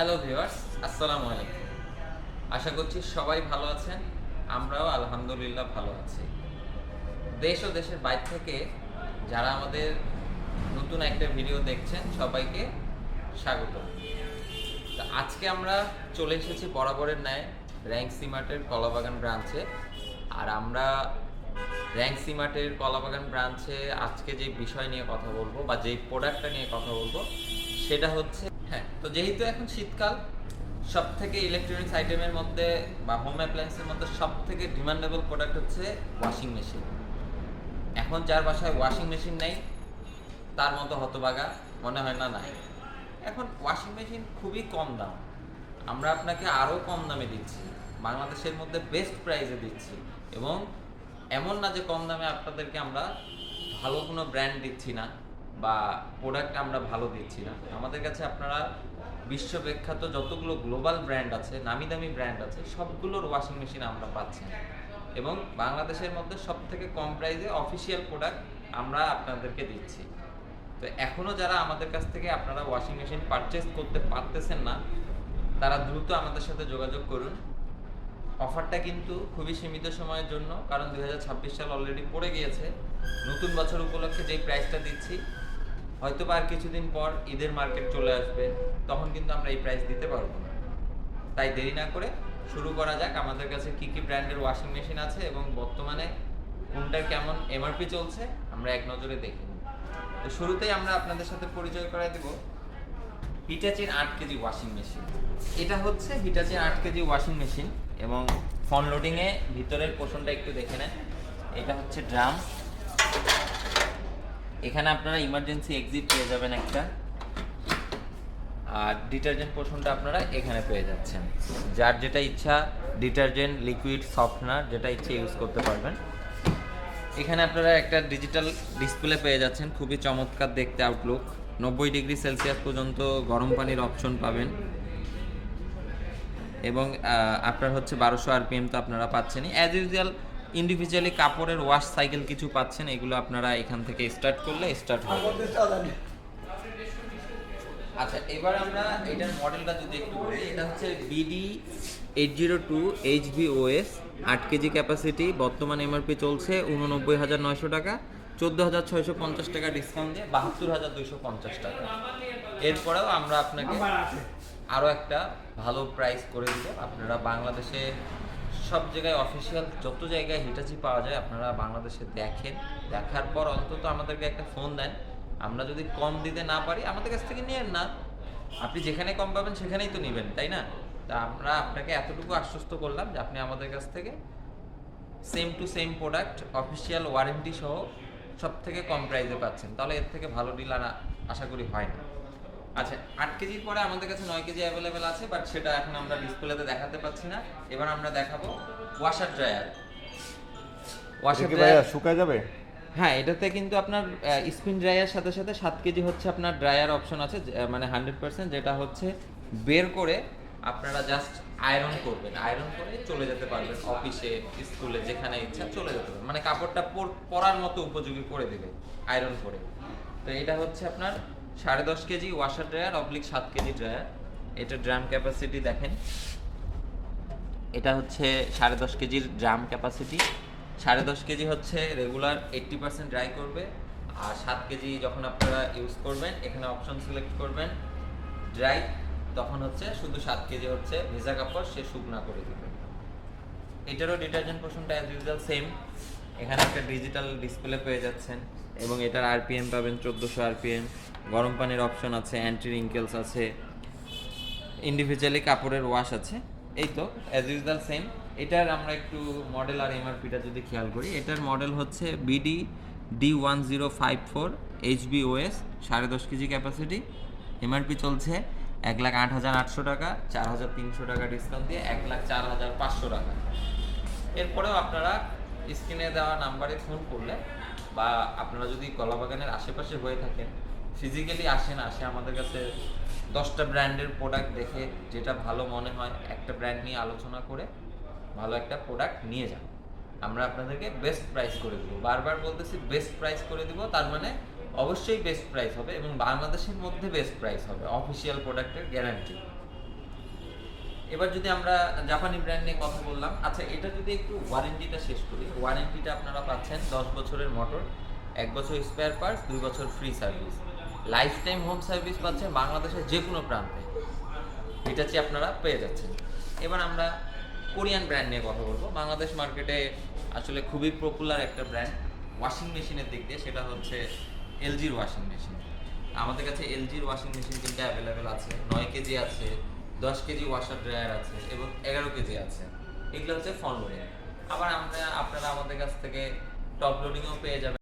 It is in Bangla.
হ্যালো ভিউয়ার্স আসসালামু আলাইকুম আশা করছি সবাই ভালো আছেন। আমরাও আলহামদুলিল্লাহ ভালো আছি। দেশ ও দেশের বাইরে থেকে যারা আমাদের নতুন একটা ভিডিও দেখছেন, সবাইকে স্বাগত। তো আজকে আমরা চলে এসেছি বরাবরের ন্যায় র্যাঙ্ক সিমার্টের কলাবাগান ব্রাঞ্চে আর আমরা র্যাঙ্ক সিমার্টের কলাবাগান ব্রাঞ্চে আজকে যে বিষয় নিয়ে কথা বলব বা যেই প্রোডাক্টটা নিয়ে কথা বলব, সেটা হচ্ছে হ্যাঁ তো যেহেতু এখন শীতকাল সব থেকে ইলেকট্রনিক্স আইটেমের মধ্যে বা হোম অ্যাপ্লায়েন্সের মধ্যে সব থেকে ডিমান্ডেবল প্রোডাক্ট হচ্ছে ওয়াশিং মেশিন এখন যার বাসায় ওয়াশিং মেশিন নেই, তার মতো হতবাগা মনে হয় না, নাই। এখন ওয়াশিং মেশিন খুবই কম দাম। আমরা আপনাকে আরও কম দামে দিচ্ছি। বাংলাদেশের মধ্যে বেস্ট প্রাইসে দিচ্ছি। এবং এমন না যে কম দামে আপনাদেরকে আমরা ভালো কোনো ব্র্যান্ড দিচ্ছি না। বা প্রোডাক্ট আমরা ভালো দিচ্ছি না। আমাদের কাছে আপনারা বিশ্ববিখ্যাত যতগুলো গ্লোবাল ব্র্যান্ড আছে, নামি দামি ব্র্যান্ড আছে, সবগুলোর ওয়াশিং মেশিন আমরা পাচ্ছি। এবং বাংলাদেশের মধ্যে সব থেকে কম প্রাইসে অফিসিয়াল প্রোডাক্ট আমরা আপনাদেরকে দিচ্ছি। তো এখনও যারা আমাদের কাছ থেকে আপনারা ওয়াশিং মেশিন পারচেস করতে পারতেছেন না, তারা দ্রুত আমাদের সাথে যোগাযোগ করুন। অফারটা কিন্তু খুবই সীমিত সময়ের জন্য, কারণ দু হাজার ছাব্বিশ সাল অলরেডি পড়ে গিয়েছে। নতুন বছর উপলক্ষে যেই প্রাইসটা দিচ্ছি হয়তো বা আর কিছুদিন পর ঈদের মার্কেট চলে আসবে, তখন কিন্তু আমরা এই প্রাইস দিতে পারব না। তাই দেরি না করে শুরু করা যাক আমাদের কাছে কি কি ব্র্যান্ডের ওয়াশিং মেশিন আছে এবং বর্তমানে কোনটার কেমন এমআরপি চলছে, আমরা এক নজরে দেখে তো শুরুতেই আমরা আপনাদের সাথে পরিচয় করাই দেব। হিটাচির আট কেজি ওয়াশিং মেশিন এটা হচ্ছে হিটাচির আট কেজি ওয়াশিং মেশিন এবং ফন লোডিংয়ে ভিতরের পোষণটা একটু দেখে নেন। এটা হচ্ছে ড্রাম এখানে আপনারা ইমার্জেন্সি এক্সিট পেয়ে যাবেন একটা। আর ডিটারজেন্ট পোর্শনটা আপনারা এখানে পেয়ে যাচ্ছেন। যার যেটা ইচ্ছা ডিটারজেন্ট লিকুইড সফটনার যেটা ইচ্ছে ইউজ করতে পারবেন। এখানে আপনারা একটা ডিজিটাল ডিসপ্লে পেয়ে যাচ্ছেন। খুবই চমৎকার দেখতে আউটলুক নব্বই ডিগ্রি সেলসিয়াস পর্যন্ত গরম পানির অপশন পাবেন। এবং আপনার হচ্ছে বারোশো আরপিএম তো আপনারা পাচ্ছেনই। অ্যাজ ইউজুয়াল ইন্ডিভিজুয়ালি কাপড়ের ওয়াশ সাইকেল কিছু পাচ্ছেন এগুলো আপনারা এখান থেকে স্টার্ট করলে স্টার্ট হবে আচ্ছা এবার আমরা এটার মডেলটা যদি একটু বলি এটা হচ্ছে BD eight zero two H B OS আট কেজি ক্যাপাসিটি বর্তমান এমআরপি চলছে উননব্বই হাজার নয়শো টাকা চোদ্দ হাজার ছয়শো পঞ্চাশ টাকা ডিসকাউন্ট দিয়ে বাহাত্তর হাজার দুইশো পঞ্চাশ টাকা। এরপরেও আমরা আপনাকে আরও একটা ভালো প্রাইস করে দিব আপনারা বাংলাদেশে সব জায়গায় অফিসিয়াল যত জায়গায় হিটাচি পাওয়া যায়, আপনারা বাংলাদেশে দেখেন। দেখার পর অন্তত আমাদেরকে একটা ফোন দেন। আমরা যদি কম দিতে না পারি, আমাদের কাছ থেকে নিয়েন না। আপনি যেখানে কম পাবেন, সেখানেই তো নেবেন, তাই না? তা আমরা আপনাকে এতটুকু আশ্বস্ত করলাম যে আপনি আমাদের কাছ থেকে same to same product official warranty সহ সব থেকে কম প্রাইসে পাচ্ছেন। তাহলে এর থেকে ভালো ডিল আর আশা করি হয় না। আচ্ছা আট কেজির পরে আমাদের কাছে নয় কেজি অ্যাভেলেবেল আছে বাট সেটা এখন আমরা ডিসপ্লেতে দেখাতে পাচ্ছি না। এবার আমরা দেখাবো ওয়াশার ড্রায়ার ওয়াশার ড্রায়ার শুকায় যাবে? হ্যাঁ এটাতে কিন্তু আপনার স্পিন ড্রায়ার সাথে সাথে সাত কেজি হচ্ছে আপনার ড্রায়ার অপশন আছে মানে হান্ড্রেড পার্সেন্ট যেটা হচ্ছে বের করে আপনারা জাস্ট আয়রন করবেন। আয়রন করে চলে যেতে পারবেন অফিসে স্কুলে যেখানে ইচ্ছা চলে যেতে পারবেন। মানে কাপড়টা পরার মতো উপযোগী করে দেবে আয়রন করে। তো এটা হচ্ছে আপনার সাড়ে দশ কেজি ওয়াশার ড্রায়ার অবলিক সাত কেজি ড্রায়ার এটা ড্রাম ক্যাপাসিটি দেখেন। এটা হচ্ছে সাড়ে দশ কেজির ড্রাম ক্যাপাসিটি সাড়ে দশ কেজি হচ্ছে রেগুলার এইট্টি পার্সেন্ট ড্রাই করবে। আর সাত কেজি যখন আপনারা ইউজ করবেন, এখানে অপশন সিলেক্ট করবেন ড্রাই তখন হচ্ছে শুধু সাত কেজি হচ্ছে ভেজা কাপড় সে শুকনা করে দেবে। এটারও ডিটারজেন্ট পোর্শনটা অ্যাজ ইউজুয়াল সেম এখানে একটা ডিজিটাল ডিসপ্লে পেয়ে যাচ্ছেন। এবং এটার আরপিএম পাবেন চোদ্দোশো আরপিএম গরম পানির অপশন আছে অ্যান্টি রিঙ্কেলস আছে ইন্ডিভিজুয়ালি কাপড়ের ওয়াশ আছে। এই তো অ্যাজ ইউজুয়াল সেম এটার আমরা একটু মডেল আর এমআরপিটা যদি খেয়াল করি, এটার মডেল হচ্ছে BD D one zero five four HB OS সাড়ে দশ কেজি ক্যাপাসিটি এমআরপি চলছে এক লাখ আট হাজার আটশো টাকা, চার হাজার তিনশো টাকা ডিসকাউন্ট দিয়ে এক লাখ চার হাজার পাঁচশো টাকা। এরপরেও আপনারা স্ক্রিনে দেওয়া নাম্বারে ফোন করলে বা আপনারা যদি কলাবাগানের আশেপাশে হয়ে থাকেন ফিজিক্যালি আসেন আসে আমাদের কাছে দশটা ব্র্যান্ডের প্রোডাক্ট দেখে যেটা ভালো মনে হয়, একটা ব্র্যান্ড নিয়ে আলোচনা করে ভালো একটা প্রোডাক্ট নিয়ে যান। আমরা আপনাদেরকে বেস্ট প্রাইস করে দেবো। বারবার বলতেছি বেস্ট প্রাইস করে দিব, তার মানে অবশ্যই বেস্ট প্রাইস হবে এবং বাংলাদেশের মধ্যে বেস্ট প্রাইস হবে অফিসিয়াল প্রোডাক্টের গ্যারান্টি এবার যদি আমরা জাপানি ব্র্যান্ড নিয়ে কথা বললাম আচ্ছা এটা যদি একটু ওয়ারেন্টিটা শেষ করি ওয়ারেন্টিটা আপনারা পাচ্ছেন দশ বছরের মোটর এক বছর স্পেয়ার পার্টস দুই বছর free service lifetime home service পাচ্ছেন বাংলাদেশের যে কোনো প্রান্তে। হিটাচি আপনারা পেয়ে যাচ্ছেন। এবার আমরা কোরিয়ান ব্র্যান্ড নিয়ে কথা বলব। বাংলাদেশ মার্কেটে আসলে খুবই পপুলার একটা ব্র্যান্ড ওয়াশিং মেশিনের দিক দিয়ে, সেটা হচ্ছে এলজির ওয়াশিং মেশিন আমাদের কাছে এলজির ওয়াশিং মেশিন কিন্তু অ্যাভেলেবেল আছে, নয় কেজি আছে দশ কেজি ওয়াশার ড্রায়ার আছে এবং এগারো কেজি আছে। এগুলো হচ্ছে ফন লোডিং আবার আমরা, আপনারা আমাদের কাছ থেকে টপ লোডিংও পেয়ে যাবেন।